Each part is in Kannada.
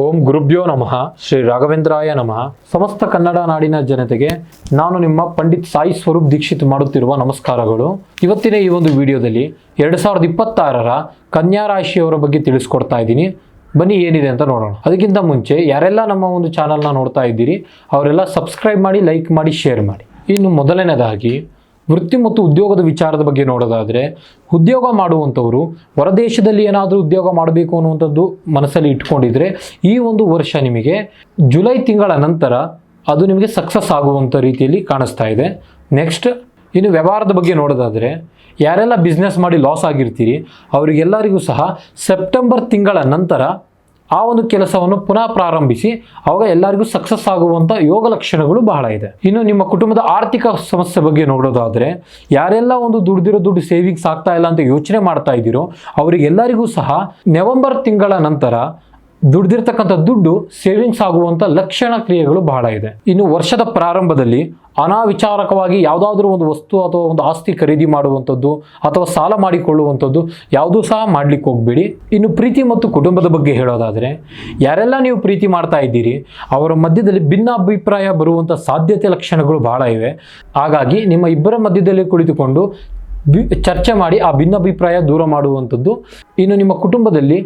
ಓಂ ಗುರುಭ್ಯೋ ನಮಃ. ಶ್ರೀ ರಾಘವೇಂದ್ರಾಯ ನಮಃ. ಸಮಸ್ತ ಕನ್ನಡ ನಾಡಿನ ಜನತೆಗೆ ನಾನು ನಿಮ್ಮ ಪಂಡಿತ್ ಸಾಯಿ ಸ್ವರೂಪ್ ದೀಕ್ಷಿತ್ ಮಾಡುತ್ತಿರುವ ನಮಸ್ಕಾರಗಳು. ಇವತ್ತಿನ ಈ ಒಂದು ವಿಡಿಯೋದಲ್ಲಿ ಎರಡು ಸಾವಿರದ ಇಪ್ಪತ್ತಾರರ ಕನ್ಯಾ ರಾಶಿಯವರ ಬಗ್ಗೆ ತಿಳಿಸ್ಕೊಡ್ತಾ ಇದ್ದೀನಿ. ಬನ್ನಿ, ಏನಿದೆ ಅಂತ ನೋಡೋಣ. ಅದಕ್ಕಿಂತ ಮುಂಚೆ ಯಾರೆಲ್ಲ ನಮ್ಮ ಒಂದು ಚಾನಲ್ನ ನೋಡ್ತಾ ಇದ್ದೀರಿ, ಅವರೆಲ್ಲ ಸಬ್ಸ್ಕ್ರೈಬ್ ಮಾಡಿ, ಲೈಕ್ ಮಾಡಿ, ಶೇರ್ ಮಾಡಿ. ಇನ್ನು ಮೊದಲನೇದಾಗಿ ವೃತ್ತಿ ಮತ್ತು ಉದ್ಯೋಗದ ವಿಚಾರದ ಬಗ್ಗೆ ನೋಡೋದಾದರೆ, ಉದ್ಯೋಗ ಮಾಡುವಂಥವರು ಹೊರದೇಶದಲ್ಲಿ ಏನಾದರೂ ಉದ್ಯೋಗ ಮಾಡಬೇಕು ಅನ್ನುವಂಥದ್ದು ಮನಸ್ಸಲ್ಲಿ ಇಟ್ಕೊಂಡಿದ್ರೆ, ಈ ಒಂದು ವರ್ಷ ನಿಮಗೆ ಜುಲೈ ತಿಂಗಳ ನಂತರ ಅದು ನಿಮಗೆ ಸಕ್ಸಸ್ ಆಗುವಂಥ ರೀತಿಯಲ್ಲಿ ಕಾಣಿಸ್ತಾ ಇದೆ. ನೆಕ್ಸ್ಟ್, ಇನ್ನು ವ್ಯವಹಾರದ ಬಗ್ಗೆ ನೋಡೋದಾದರೆ, ಯಾರೆಲ್ಲ ಬಿಸ್ನೆಸ್ ಮಾಡಿ ಲಾಸ್ ಆಗಿರ್ತೀರಿ, ಅವರಿಗೆಲ್ಲರಿಗೂ ಸಹ ಸೆಪ್ಟೆಂಬರ್ ತಿಂಗಳ ನಂತರ ಆ ಒಂದು ಕೆಲಸವನ್ನು ಪುನಃ ಪ್ರಾರಂಭಿಸಿ ಅವಾಗ ಎಲ್ಲರಿಗೂ ಸಕ್ಸಸ್ ಆಗುವಂಥ ಯೋಗ ಲಕ್ಷಣಗಳು ಬಹಳ ಇದೆ. ಇನ್ನು ನಿಮ್ಮ ಕುಟುಂಬದ ಆರ್ಥಿಕ ಸಮಸ್ಯೆ ಬಗ್ಗೆ ನೋಡೋದಾದರೆ, ಯಾರೆಲ್ಲ ಒಂದು ದುಡ್ದಿರೋ ದುಡ್ಡು ಸೇವಿಂಗ್ಸ್ ಆಗ್ತಾ ಇಲ್ಲ ಅಂತ ಯೋಚನೆ ಮಾಡ್ತಾ ಇದ್ದೀರೋ, ಅವರಿಗೆಲ್ಲರಿಗೂ ಸಹ ನವೆಂಬರ್ ತಿಂಗಳ ನಂತರ ದುಡ್ದಿರ್ತಕ್ಕಂಥ ದುಡ್ಡು ಸೇವಿಂಗ್ಸ್ ಆಗುವಂಥ ಲಕ್ಷಣ ಕ್ರಿಯೆಗಳು ಬಹಳ ಇದೆ. ಇನ್ನು ವರ್ಷದ ಪ್ರಾರಂಭದಲ್ಲಿ ಅನಾವಿಚಾರಕವಾಗಿ ಯಾವುದಾದ್ರೂ ಒಂದು ವಸ್ತು ಅಥವಾ ಒಂದು ಆಸ್ತಿ ಖರೀದಿ ಮಾಡುವಂಥದ್ದು ಅಥವಾ ಸಾಲ ಮಾಡಿಕೊಳ್ಳುವಂಥದ್ದು ಯಾವುದೂ ಸಹ ಮಾಡ್ಲಿಕ್ಕೆ ಹೋಗಬೇಡಿ. ಇನ್ನು ಪ್ರೀತಿ ಮತ್ತು ಕುಟುಂಬದ ಬಗ್ಗೆ ಹೇಳೋದಾದರೆ, ಯಾರೆಲ್ಲ ನೀವು ಪ್ರೀತಿ ಮಾಡ್ತಾ ಇದ್ದೀರಿ, ಅವರ ಮಧ್ಯದಲ್ಲಿ ಭಿನ್ನ ಅಭಿಪ್ರಾಯ ಬರುವಂಥ ಸಾಧ್ಯತೆ ಲಕ್ಷಣಗಳು ಬಹಳ ಇವೆ. ಹಾಗಾಗಿ ನಿಮ್ಮ ಇಬ್ಬರ ಮಧ್ಯದಲ್ಲಿ ಕುಳಿತುಕೊಂಡು ಚರ್ಚೆ ಮಾಡಿ ಆ ಭಿನ್ನಾಭಿಪ್ರಾಯ ದೂರ ಮಾಡುವಂಥದ್ದು. ಇನ್ನು ನಿಮ್ಮ ಕುಟುಂಬದಲ್ಲಿ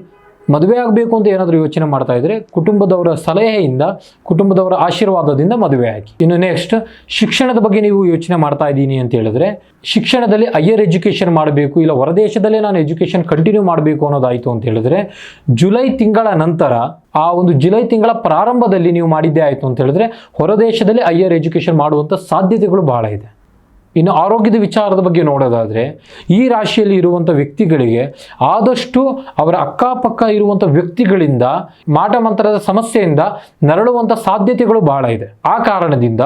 ಮದುವೆ ಆಗಬೇಕು ಅಂತ ಏನಾದರೂ ಯೋಚನೆ ಮಾಡ್ತಾ ಇದ್ರೆ ಕುಟುಂಬದವರ ಸಲಹೆಯಿಂದ, ಕುಟುಂಬದವರ ಆಶೀರ್ವಾದದಿಂದ ಮದುವೆ ಆಗಿ. ಇನ್ನು ನೆಕ್ಸ್ಟ್ ಶಿಕ್ಷಣದ ಬಗ್ಗೆ ನೀವು ಯೋಚನೆ ಮಾಡ್ತಾ ಇದ್ದೀನಿ ಅಂತ ಹೇಳಿದ್ರೆ, ಶಿಕ್ಷಣದಲ್ಲಿ ಹೈಯರ್ ಎಜುಕೇಷನ್ ಮಾಡಬೇಕು, ಇಲ್ಲ ಹೊರದೇಶದಲ್ಲೇ ನಾನು ಎಜುಕೇಷನ್ ಕಂಟಿನ್ಯೂ ಮಾಡಬೇಕು ಅನ್ನೋದಾಯಿತು ಅಂತ ಹೇಳಿದ್ರೆ, ಜುಲೈ ತಿಂಗಳ ನಂತರ, ಆ ಒಂದು ಜುಲೈ ತಿಂಗಳ ಪ್ರಾರಂಭದಲ್ಲಿ ನೀವು ಮಾಡಿದ್ದೇ ಆಯಿತು ಅಂತ ಹೇಳಿದ್ರೆ, ಹೊರದೇಶದಲ್ಲಿ ಹೈಯರ್ ಎಜುಕೇಷನ್ ಮಾಡುವಂಥ ಸಾಧ್ಯತೆಗಳು ಬಹಳ ಇದೆ. ಇನ್ನು ಆರೋಗ್ಯದ ವಿಚಾರದ ಬಗ್ಗೆ ನೋಡೋದಾದರೆ, ಈ ರಾಶಿಯಲ್ಲಿ ಇರುವಂಥ ವ್ಯಕ್ತಿಗಳಿಗೆ ಆದಷ್ಟು ಅವರ ಅಕ್ಕಪಕ್ಕ ಇರುವಂಥ ವ್ಯಕ್ತಿಗಳಿಂದ ಮಾಟಮಂತ್ರದ ಸಮಸ್ಯೆಯಿಂದ ನರಳುವಂಥ ಸಾಧ್ಯತೆಗಳು ಬಹಳ ಇದೆ. ಆ ಕಾರಣದಿಂದ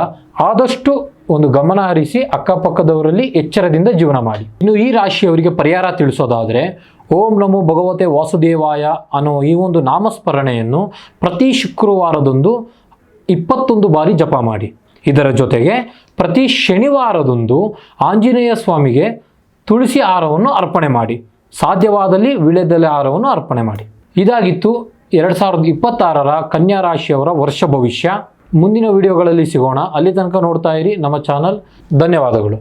ಆದಷ್ಟು ಒಂದು ಗಮನ ಹರಿಸಿ ಅಕ್ಕಪಕ್ಕದವರಲ್ಲಿ ಎಚ್ಚರದಿಂದ ಜೀವನ ಮಾಡಿ. ಇನ್ನು ಈ ರಾಶಿಯವರಿಗೆ ಪರಿಹಾರ ತಿಳಿಸೋದಾದರೆ, ಓಂ ನಮೋ ಭಗವತೆ ವಾಸುದೇವಾಯ ಅನ್ನೋ ಈ ಒಂದು ನಾಮಸ್ಮರಣೆಯನ್ನು ಪ್ರತಿ ಶುಕ್ರವಾರದಂದು ಇಪ್ಪತ್ತೊಂದು ಬಾರಿ ಜಪ ಮಾಡಿ. ಇದರ ಜೊತೆಗೆ ಪ್ರತಿ ಶನಿವಾರದಂದು ಆಂಜನೇಯ ಸ್ವಾಮಿಗೆ ತುಳಸಿ ಹಾರವನ್ನು ಅರ್ಪಣೆ ಮಾಡಿ, ಸಾಧ್ಯವಾದಲ್ಲಿ ವಿಳೆದೆಲೆ ಹಾರವನ್ನು ಅರ್ಪಣೆ ಮಾಡಿ. ಇದಾಗಿತ್ತು ಎರಡು ಸಾವಿರದ ಇಪ್ಪತ್ತಾರರ ಕನ್ಯಾ ರಾಶಿಯವರ ವರ್ಷ ಭವಿಷ್ಯ. ಮುಂದಿನ ವಿಡಿಯೋಗಳಲ್ಲಿ ಸಿಗೋಣ. ಅಲ್ಲಿ ತನಕ ನೋಡ್ತಾ ಇರಿ ನಮ್ಮ ಚಾನಲ್. ಧನ್ಯವಾದಗಳು.